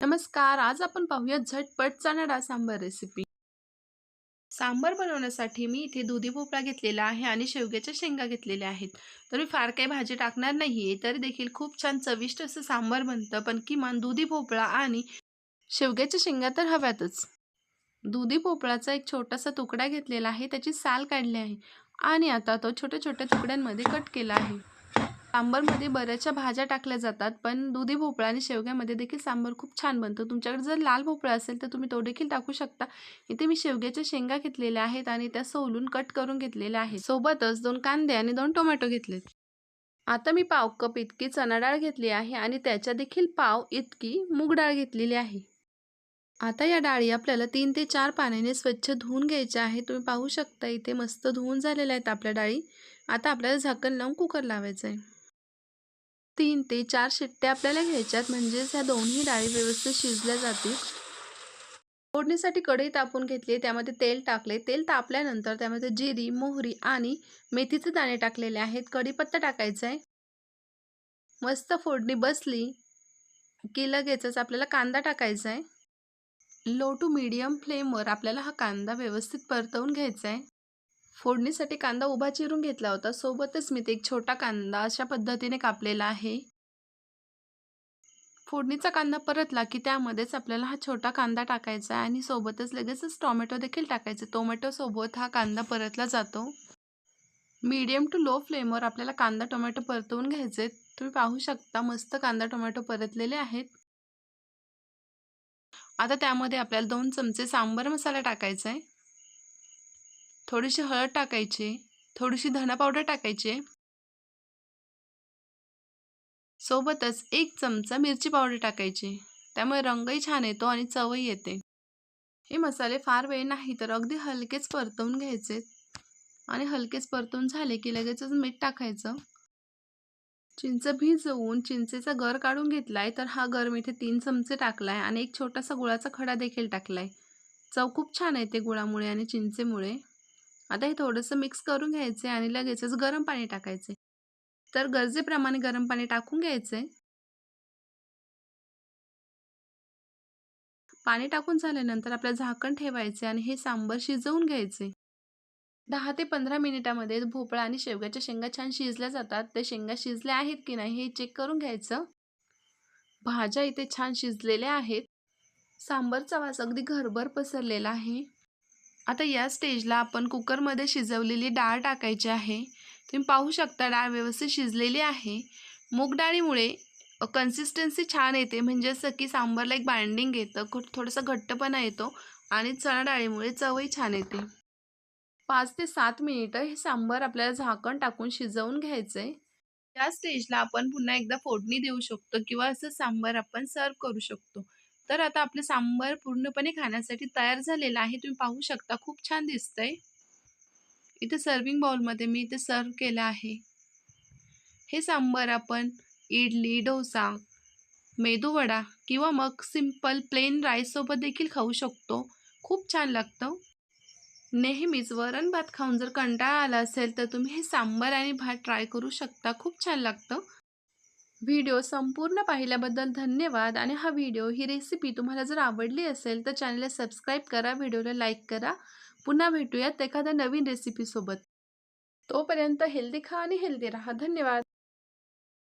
नमस्कार आज आपण पाहूया झटपट चणा सांबार रेसिपी सांबार बनवण्यासाठी मी इथे दुधी भोपळा घेतलेला आहे आणि शेवग्याच्या शेंगा घेतलेल्या आहेत. तर मी फार काही भाजी टाकणार नाही आहे तरी देखील खूप छान चविष्ट असं सांबार बनतं पण किमान दुधी भोपळा आणि शेवग्याच्या शेंगा तर हव्यातच. दुधी भोपळाचा एक छोटासा तुकडा घेतलेला आहे त्याची साल काढली आहे आणि आता तो छोट्या छोट्या तुकड्यांमध्ये कट केला आहे. सांबरमध्ये बऱ्याचशा भाज्या टाकल्या जातात पण दुधी भोपळा आणि शेवग्यामध्ये देखील सांबर खूप छान बनतो. तुमच्याकडे जर लाल भोपळा असेल तर तुम्ही तो देखील टाकू शकता. इथे मी शेवग्याच्या शेंगा घेतलेल्या आहेत आणि त्या सोलून कट करून घेतलेल्या आहेत. सोबतच दोन कांदे आणि दोन टोमॅटो घेतलेत. आता मी पाव कप इतकी चणा डाळ घेतली आहे आणि त्याच्या देखील पाव इतकी मूग डाळ घेतलेली आहे. आता या डाळी आपल्याला तीन ते चार पाण्याने स्वच्छ धुवून घ्यायच्या आहे तुम्ही पाहू शकता इथे मस्त धुवून झालेल्या आहेत आपल्या डाळी. आता आपल्याला झाकण लावून कुकर लावायचं आहे तीन ते चार शिट्ट्या आपल्याला घ्यायच्यात म्हणजेच ह्या दोन्ही डाळी व्यवस्थित शिजल्या जातील. फोडणीसाठी कढई तापून घेतली त्यामध्ये तेल टाकले. तेल तापल्यानंतर त्यामध्ये जिरी मोहरी आणि मेथीचे दाणे टाकलेले आहेत. कढीपत्ता टाकायचा आहे मस्त फोडणी बसली की लगेचच आपल्याला कांदा टाकायचा आहे लो टू मीडियम फ्लेमवर आपल्याला हा कांदा व्यवस्थित परतवून घ्यायचा आहे फोडणीसाठी कांदा उभा चिरून घेतला होता. सोबतच मी ते एक छोटा कांदा अशा पद्धतीने कापलेला आहे. फोडणीचा कांदा परतला की त्यामध्येच आपल्याला हा छोटा कांदा टाकायचा आहे आणि सोबतच लगेचच टोमॅटो देखील टाकायचे. टोमॅटोसोबत हा कांदा परतला जातो. मीडियम टू लो फ्लेमवर आपल्याला कांदा टोमॅटो परतवून घ्यायचे तुम्ही पाहू शकता मस्त कांदा टोमॅटो परतलेले आहेत. आता त्यामध्ये आपल्याला दोन चमचे सांबर मसाला टाकायचा आहे. थोडीशी हळद टाकायची थोडीशी धना पावडर टाकायची. सोबतच एक चमचा मिरची पावडर टाकायची. त्यामुळे रंगही छान येतो आणि चवही येते. हे मसाले फार वेळ नाही तर अगदी हलकेच परतवून घ्यायचे. आणि हलकेच परतवून झाले की लगेचच मीठ टाकायचं. चिंच भिजवून चिंचेचा गर काढून घेतलाय तर हा गर मी इथे तीन चमचे टाकलाय आणि एक छोटासा गुळाचा खडा देखील टाकलाय. चव खूप छान येते गुळामुळे आणि चिंचेमुळे. आता हे थोडंसं मिक्स करून घ्यायचे आणि लगेचच गरम पाणी टाकायचे तर गरजेप्रमाणे गरम पाणी टाकून घ्यायचे पाणी टाकून झाल्यानंतर आपल्याला झाकण ठेवायचे आणि हे सांबर शिजवून घ्यायचे दहा ते पंधरा मिनिटामध्ये भोपळा आणि शेवग्याच्या शेंगा छान शिजल्या जातात. ते शेंगा शिजल्या आहेत की नाही हे चेक करून घ्यायचं. भाज्या इथे छान शिजलेल्या आहेत. सांबरचा वास अगदी घरभर पसरलेला आहे. आता या स्टेजला आपण कुकरमध्ये शिजवलेली डाळ टाकायची आहे. तुम्ही पाहू शकता डाळ व्यवस्थित शिजलेली आहे. मूग डाळीमुळे कन्सिस्टन्सी छान येते. म्हणजे असं की सांबारला एक बाइंडिंग येतं. थोडंसं घट्टपणा येतो आणि चणा डाळीमुळे चवही छान येते. पाच ते सात मिनिटं हे सांबार आपल्याला झाकण टाकून शिजवून घ्यायचं आहे या स्टेजला आपण पुन्हा एकदा फोडणी देऊ शकतो किंवा असं सांबार आपण सर्व करू शकतो. तर आता आपलं सांबार पूर्णपणे खाण्यासाठी तयार झालेलं आहे. तुम्ही पाहू शकता खूप छान दिसतंय. इथे सर्विंग बाउलमध्ये मी इथे सर्व केलं आहे. हे सांबार आपण इडली डोसा मेदूवडा किंवा मग सिंपल प्लेन राईससोबत देखील खाऊ शकतो. खूप छान लागतं. नेहमीच वरण भात खाऊन जर कंटाळा आला असेल तर तुम्ही हे सांबार आणि भात ट्राय करू शकता. खूप छान लागतं. व्हिडिओ संपूर्ण पाहिल्याबद्दल धन्यवाद. आणि हा व्हिडिओ ही रेसिपी तुम्हाला जर आवडली असेल तर चॅनलला सबस्क्राईब करा व्हिडिओला लाईक करा. पुन्हा भेटूयात एखाद्या नवीन रेसिपीसोबत तोपर्यंत हेल्दी खा आणि हेल्दी राहा. धन्यवाद.